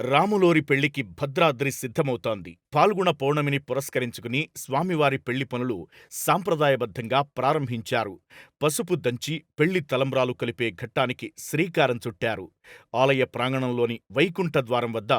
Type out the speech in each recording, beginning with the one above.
రాములోరి పెళ్ళికి భద్రాద్రి సిద్ధమవుతోంది. పాల్గుణ పౌర్ణమిని పురస్కరించుకుని స్వామివారి పెళ్ళి పనులు సాంప్రదాయబద్ధంగా ప్రారంభించారు. పసుపు దంచి పెళ్ళి తలంబ్రాలు కలిపే ఘట్టానికి శ్రీకారం చుట్టారు. ఆలయ ప్రాంగణంలోని వైకుంఠ ద్వారం వద్ద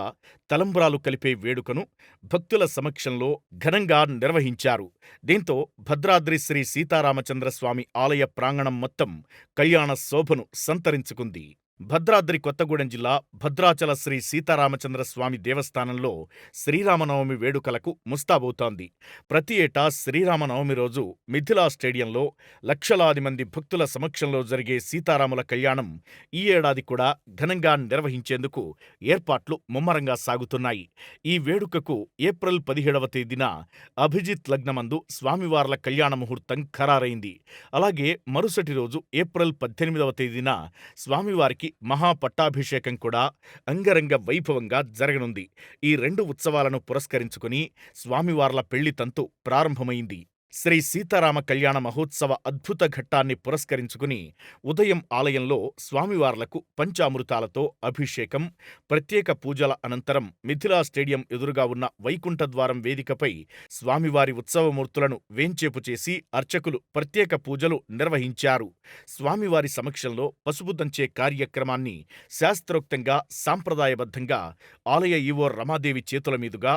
తలంబ్రాలు కలిపే వేడుకను భక్తుల సమక్షంలో ఘనంగా నిర్వహించారు. దీంతో భద్రాద్రి శ్రీ సీతారామచంద్రస్వామి ఆలయ ప్రాంగణం మొత్తం కళ్యాణ శోభను సంతరించుకుంది. భద్రాద్రి కొత్తగూడెం జిల్లా భద్రాచల శ్రీ సీతారామచంద్ర స్వామి దేవస్థానంలో శ్రీరామనవమి వేడుకలకు ముస్తాబవుతోంది. ప్రతి ఏటా శ్రీరామనవమి రోజు మిథిలా స్టేడియంలో లక్షలాది మంది భక్తుల సమక్షంలో జరిగే సీతారాముల కళ్యాణం ఈ ఏడాది కూడా ఘనంగా నిర్వహించేందుకు ఏర్పాట్లు ముమ్మరంగా సాగుతున్నాయి. ఈ వేడుకకు ఏప్రిల్ పదిహేడవ తేదీన అభిజిత్ లగ్నమందు స్వామివార్ల కళ్యాణ ముహూర్తం ఖరారైంది. అలాగే మరుసటి రోజు ఏప్రిల్ పద్దెనిమిదవ తేదీన స్వామివారికి మహాపట్టాభిషేకం కూడా అంగరంగ వైభవంగా జరగనుంది. ఈ రెండు ఉత్సవాలను పురస్కరించుకుని స్వామివార్ల పెళ్ళి తంతు ప్రారంభమైంది. శ్రీ సీతారామ కళ్యాణ మహోత్సవ అద్భుత ఘట్టాన్ని పురస్కరించుకుని ఉదయం ఆలయంలో స్వామివార్లకు పంచామృతాలతో అభిషేకం, ప్రత్యేక పూజల అనంతరం మిథిలా స్టేడియం ఎదురుగా ఉన్న వైకుంఠ ద్వారం వేదికపై స్వామివారి ఉత్సవమూర్తులను వేంచేపు చేసి అర్చకులు ప్రత్యేక పూజలు నిర్వహించారు. స్వామివారి సమక్షంలో పసుపుదంచే కార్యక్రమాన్ని శాస్త్రోక్తంగా, సాంప్రదాయబద్ధంగా ఆలయ ఈవో రమాదేవి చేతుల మీదుగా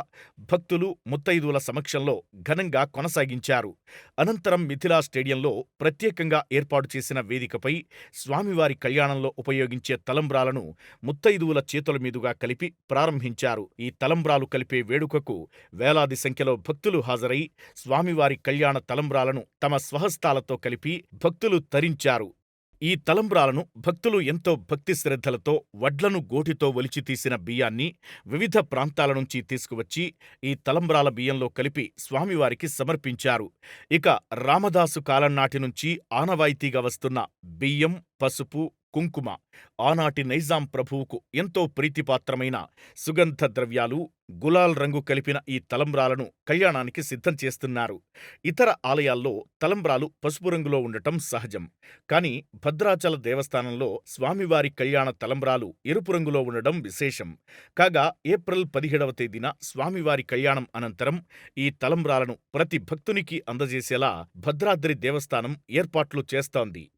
భక్తులు, ముత్తైదువుల సమక్షంలో ఘనంగా కొనసాగించారు. అనంతరం మిథిలా స్టేడియంలో ప్రత్యేకంగా ఏర్పాటు చేసిన వేదికపై స్వామివారి కళ్యాణంలో ఉపయోగించే తలంబ్రాలను ముత్తైదువుల చేతుల మీదుగా కలిపి ప్రారంభించారు. ఈ తలంబ్రాలు కలిపే వేడుకకు వేలాది సంఖ్యలో భక్తులు హాజరై స్వామివారి కళ్యాణ తలంబ్రాలను తమ స్వహస్తాలతో కలిపి భక్తులు తరించారు. ఈ తలంబ్రాలను భక్తులు ఎంతో భక్తి శ్రద్ధలతో వడ్లను గోటితో ఒలిచి తీసిన బియ్యాన్ని వివిధ ప్రాంతాల నుంచి తీసుకువచ్చి ఈ తలంబ్రాల బియ్యంలో కలిపి స్వామివారికి సమర్పించారు. ఇక రామదాసు కాలం నాటి నుంచి ఆనవాయితీగా వస్తున్న బియ్యం, పసుపు, కుంకుమ ఆనాటి నైజాం ప్రభువుకు ఎంతో ప్రీతిపాత్రమైన సుగంధ ద్రవ్యాలు, గులాల్ రంగు కలిపిన ఈ తలంబ్రాలను కళ్యాణానికి సిద్ధం చేస్తున్నారు. ఇతర ఆలయాల్లో తలంబ్రాలు పసుపు రంగులో ఉండటం సహజం. కానీ భద్రాచల దేవస్థానంలో స్వామివారి కళ్యాణ తలంబ్రాలు ఎరుపు రంగులో ఉండడం విశేషం. కాగా ఏప్రిల్ పదిహేడవ తేదీన స్వామివారి కళ్యాణం అనంతరం ఈ తలంబ్రాలను ప్రతి భక్తునికి అందజేసేలా భద్రాద్రి దేవస్థానం ఏర్పాట్లు చేస్తోంది.